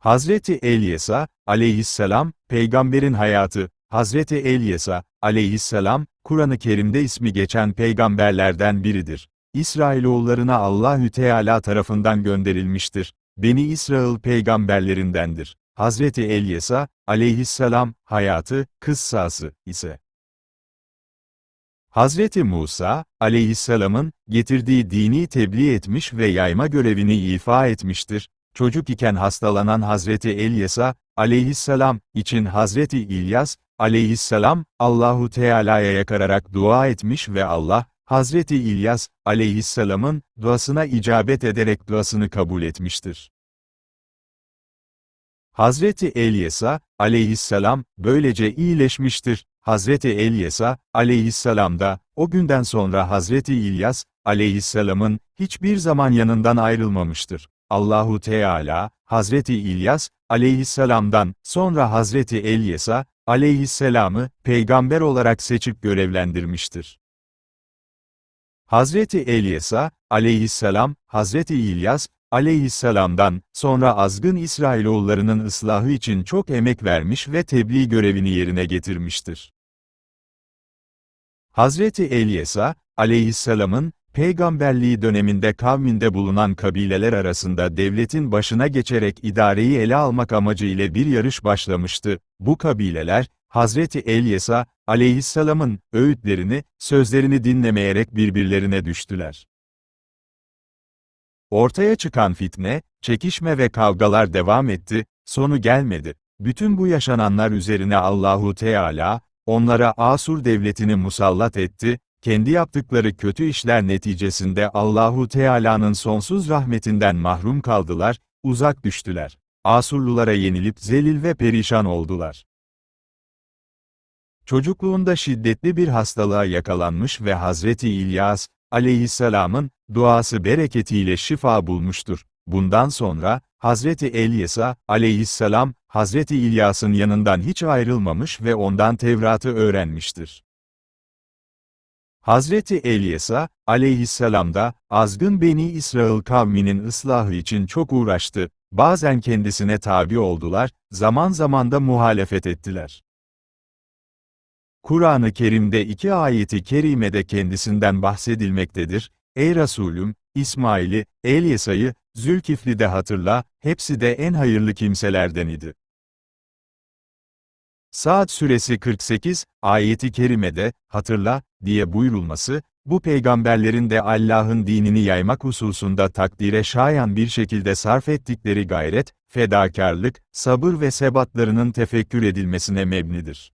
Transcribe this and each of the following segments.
Hazreti Elyesa, aleyhisselam, peygamberin hayatı, Hazreti Elyesa, aleyhisselam, Kur'an-ı Kerim'de ismi geçen peygamberlerden biridir. İsrailoğullarına Allahü Teala tarafından gönderilmiştir. Beni İsrail peygamberlerindendir. Hazreti Elyesa, aleyhisselam, hayatı, kıssası ise. Hazreti Musa, aleyhisselamın, getirdiği dini tebliğ etmiş ve yayma görevini ifa etmiştir. Çocuk iken hastalanan Hazreti Elyesa, aleyhisselam, için Hazreti İlyas, aleyhisselam, Allahu Teala'ya yakararak dua etmiş ve Allah, Hazreti İlyas, aleyhisselamın, duasına icabet ederek duasını kabul etmiştir. Hazreti Elyesa, aleyhisselam, böylece iyileşmiştir. Hazreti Elyesa, aleyhisselam da, o günden sonra Hazreti İlyas, aleyhisselamın, hiçbir zaman yanından ayrılmamıştır. Allahu Teala, Hazreti İlyas, aleyhisselamdan, sonra Hazreti Elyesa, aleyhisselamı, peygamber olarak seçip görevlendirmiştir. Hazreti Elyesa, aleyhisselam, Hazreti İlyas, aleyhisselamdan, sonra azgın İsrailoğullarının ıslahı için çok emek vermiş ve tebliğ görevini yerine getirmiştir. Hazreti Elyesa, aleyhisselamın, peygamberliği döneminde kavminde bulunan kabileler arasında devletin başına geçerek idareyi ele almak amacı ile bir yarış başlamıştı. Bu kabileler, Hazreti Elyesa, aleyhisselamın, öğütlerini, sözlerini dinlemeyerek birbirlerine düştüler. Ortaya çıkan fitne, çekişme ve kavgalar devam etti, sonu gelmedi. Bütün bu yaşananlar üzerine Allahu Teala, onlara Asur devletini musallat etti, kendi yaptıkları kötü işler neticesinde Allahu Teala'nın sonsuz rahmetinden mahrum kaldılar, uzak düştüler. Asurlulara yenilip zelil ve perişan oldular. Çocukluğunda şiddetli bir hastalığa yakalanmış ve Hazreti İlyas, aleyhisselamın, duası bereketiyle şifa bulmuştur. Bundan sonra, Hazreti Elyesa, aleyhisselam, Hazreti İlyas'ın yanından hiç ayrılmamış ve ondan Tevrat'ı öğrenmiştir. Hazreti Elyesa, aleyhisselam da, azgın Beni İsrail kavminin ıslahı için çok uğraştı, bazen kendisine tabi oldular, zaman zaman da muhalefet ettiler. Kur'an-ı Kerim'de iki ayeti kerimede kendisinden bahsedilmektedir. Ey Resulüm, İsmail'i, Elyesa'yı, Zülkifli de hatırla, hepsi de en hayırlı kimselerden idi. Saat suresi 48, ayeti kerimede, hatırla, diye buyurulması, bu peygamberlerin de Allah'ın dinini yaymak hususunda takdire şayan bir şekilde sarf ettikleri gayret, fedakarlık, sabır ve sebatlarının tefekkür edilmesine mebnidir.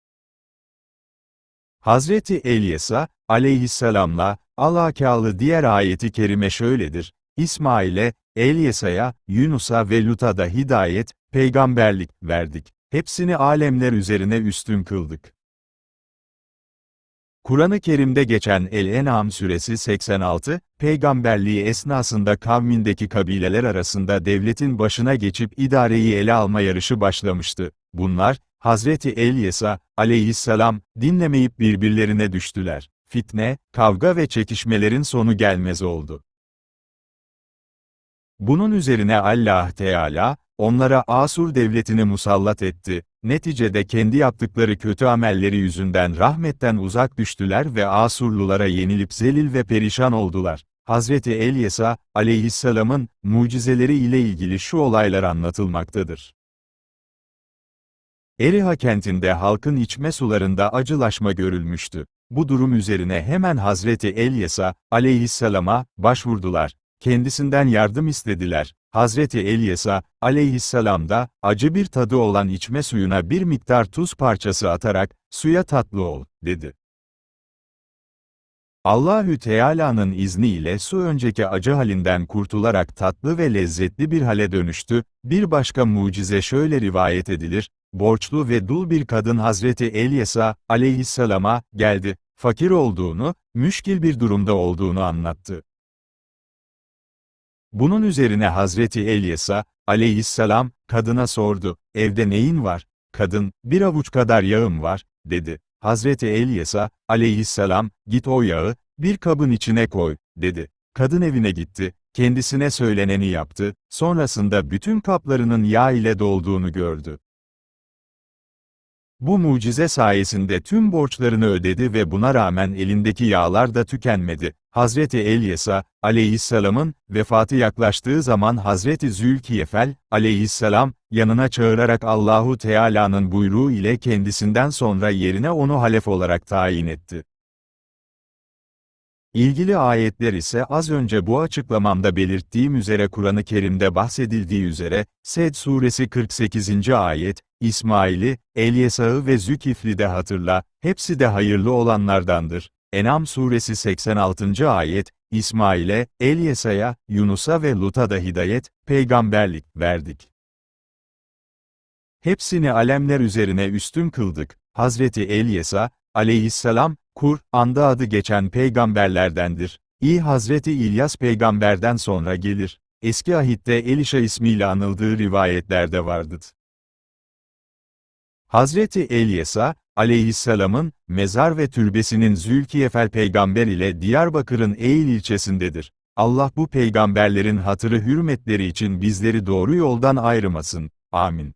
Hazreti Elyesa, aleyhisselamla, alakalı diğer ayeti kerime şöyledir, İsmail'e, Elyesa'ya, Yunus'a ve Lut'a da hidayet, peygamberlik verdik. Hepsini alemler üzerine üstün kıldık. Kur'an-ı Kerim'de geçen El-En'am suresi 86, peygamberliği esnasında kavmindeki kabileler arasında devletin başına geçip idareyi ele alma yarışı başlamıştı. Bunlar, Hazreti Elyesa, aleyhisselam, dinlemeyip birbirlerine düştüler. Fitne, kavga ve çekişmelerin sonu gelmez oldu. Bunun üzerine Allah Teala, onlara Asur devletini musallat etti. Neticede kendi yaptıkları kötü amelleri yüzünden rahmetten uzak düştüler ve Asurlulara yenilip zelil ve perişan oldular. Hazreti Elyesa, aleyhisselamın, mucizeleri ile ilgili şu olaylar anlatılmaktadır. Eriha kentinde halkın içme sularında acılaşma görülmüştü. Bu durum üzerine hemen Hazreti Elyesa, aleyhisselama, başvurdular. Kendisinden yardım istediler. Hazreti Elyesa, aleyhisselam da, acı bir tadı olan içme suyuna bir miktar tuz parçası atarak, suya tatlı ol, dedi. Allahü Teala'nın izniyle su önceki acı halinden kurtularak tatlı ve lezzetli bir hale dönüştü. Bir başka mucize şöyle rivayet edilir, borçlu ve dul bir kadın Hazreti Elyesa, aleyhisselama, geldi, fakir olduğunu, müşkil bir durumda olduğunu anlattı. Bunun üzerine Hazreti Elyesa, aleyhisselam, kadına sordu, evde neyin var? Kadın, bir avuç kadar yağım var, dedi. Hazreti Elyesa, aleyhisselam, git o yağı, bir kabın içine koy, dedi. Kadın evine gitti, kendisine söyleneni yaptı, sonrasında bütün kaplarının yağ ile dolduğunu gördü. Bu mucize sayesinde tüm borçlarını ödedi ve buna rağmen elindeki yağlar da tükenmedi. Hazreti Elyesa, aleyhisselamın, vefatı yaklaştığı zaman Hazreti Zülkiyefel, aleyhisselam, yanına çağırarak Allahu Teala'nın buyruğu ile kendisinden sonra yerine onu halef olarak tayin etti. İlgili ayetler ise az önce bu açıklamamda belirttiğim üzere Kur'an-ı Kerim'de bahsedildiği üzere, Sed suresi 48. ayet, İsmail'i, Elyesa'ı ve Zükifli hatırla, hepsi de hayırlı olanlardandır. Enam suresi 86. ayet, İsmail'e, Elyesa'ya, Yunus'a ve Lut'a da hidayet, peygamberlik verdik. Hepsini alemler üzerine üstün kıldık. Hazreti Elyesa, aleyhisselam, Kur'an'da adı geçen peygamberlerdendir. İ Hazreti İlyas peygamberden sonra gelir. Eski ahitte Elişa ismiyle anıldığı rivayetlerde vardır. Hazreti Elyesa, aleyhisselamın, mezar ve türbesinin Zülkiyefel peygamber ile Diyarbakır'ın Eğil ilçesindedir. Allah bu peygamberlerin hatırı hürmetleri için bizleri doğru yoldan ayırmasın. Amin.